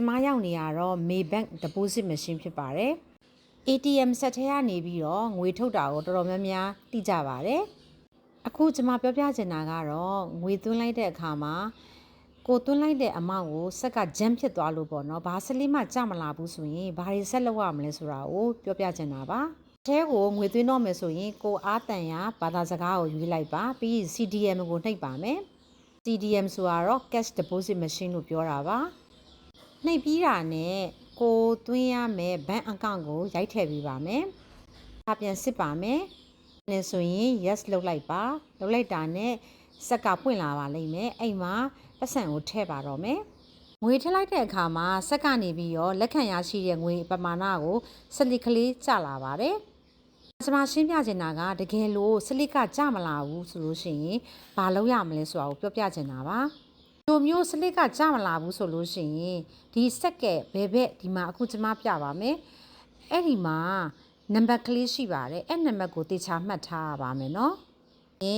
ကျမရောက်နေရတော့ Maybank deposit machine ဖြစ်ပါတယ် ATM ဆက်ထဲကနေပြီးတော့ငွေထုတ်တာကိုတော်တော်များများသိကြပါတယ်အခုကျမပြောပြချင်တာကတော့ငွေသွင်းလိုက်တဲ့အခါမှာကိုသွင်းလိုက်တဲ့အမောင့်ကိုဆက်က jam ဖြစ်သွားလို့ပေါ့နော်ဘာစလေးမှကြမလာဘူးဆိုရင်ဘာတွေဆက်လုပ်ရမလဲဆိုတာကိုပြောပြချင်တာပါအဲကိုငွေသွင်းတော့မယ်ဆိုရင်ကိုအားတန်ရဘာသာစကားကိုရွေးလိုက်ပါပြီးရင် CDM ကိုနှိပ်ပါမယ် CDM ဆိုတာတော့ cash deposit machine လို့ပြောတာပါ နှိပ်ပြီးတာနဲ့ကိုသွင်းရမယ်ဘဏ်အကောင့်ကိုရိုက်ထည့်ပေးပါမယ်။ဒါပြန်စစ်ပါမယ်။နဲ့ဆိုရင် yes လုပ်လိုက်ပါ။လုပ်လိုက်တာနဲ့စက်ကပွင့်လာပါလိမ့်မယ်။အဲ့မှာပတ်စံကိုထည့်ပါတော့မယ်။ငွေထည့်လိုက်တဲ့အခါမှာစက်ကနေပြီးတော့လက်ခံရရှိတဲ့ငွေပမာဏကိုစလစ်ကလေးကျလာပါတယ်။ကျွန်မရှင်းပြချင်တာကတကယ်လို့စလစ်ကကြမလာဘူးဆိုလို့ရှိရင်ဘာလုပ်ရမလဲဆိုတာကိုပြောပြချင်တာပါ။ လိုမျိုးစလစ်ကကြမလာဘူးဆိုလို့ရှိရင်ဒီစက်ကဲဘယ်ဘက်ဒီမှာအခုကျွန်မပြပါမယ်။အဲ့ဒီမှာနံပါတ်ကလေးရှိပါတယ်။အဲ့နံပါတ်ကိုတေချာမှတ်ထားရပါမယ်နော်။အဲ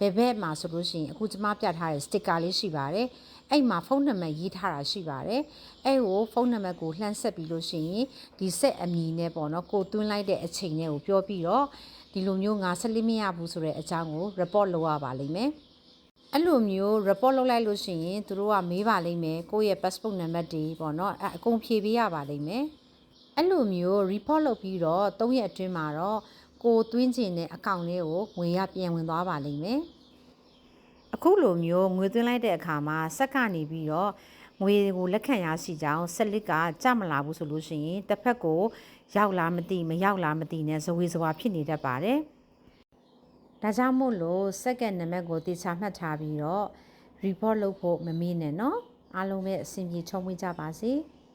ဘယ်ဘက်မှာဆိုလို့ရှိရင်အခုကျွန်မပြထားတဲ့စတစ်ကာလေးရှိပါတယ်။အဲ့မှာဖုန်းနံပါတ်ရေးထားတာရှိပါတယ်။အဲ့ကိုဖုန်းနံပါတ်ကိုလှမ်းဆက်ပြီးလို့ရှိရင်ဒီဆက်အမည်နဲ့ပေါ့နော်ကိုသွင်းလိုက်တဲ့အချိန်နဲ့ကိုပြောပြီးတော့ဒီလိုမျိုးငါဆက်လေးမရဘူးဆိုတဲ့အကြောင်းကို report လုပ်ရပါလိမ့်မယ်။ အဲ့လိုမျိုး report လုပ်လိုက်လို့ရှိရင်သူတို့ကမေးပါလိမ့်မယ်ကိုယ့်ရဲ့ passport number တွေပေါ့နော်အဲ့အကုန်ဖြည့်ပေးရပါလိမ့်မယ်။အဲ့လိုမျိုး report လုပ်ပြီးတော့၃ရက်အတွင်းမှာတော့ကိုသွင်းကျင်တဲ့အကောင့်လေးကိုငွေရပြန်ဝင်သွားပါလိမ့်မယ်။အခုလိုမျိုးငွေသွင်းလိုက်တဲ့အခါမှာစက်ကနေပြီးတော့ငွေကိုလက်ခံရရှိကြောင်းဆက်လစ်ကကြမလာဘူးဆိုလို့ရှိရင်တစ်ဖက်ကိုရောက်လာမသိမရောက်လာမသိနဲ့ဇဝေဇဝါဖြစ်နေတတ်ပါတယ်။ ဒါကြောင့်မို့လို့စက္ကန့်နံပါတ်ကိုတေချာမှတ်ထားပြီးတော့ report လုပ်ဖို့မမေ့နဲ့နော်အားလုံးပဲအဆင်ပြေချုံးဝင်ကြပါစေ။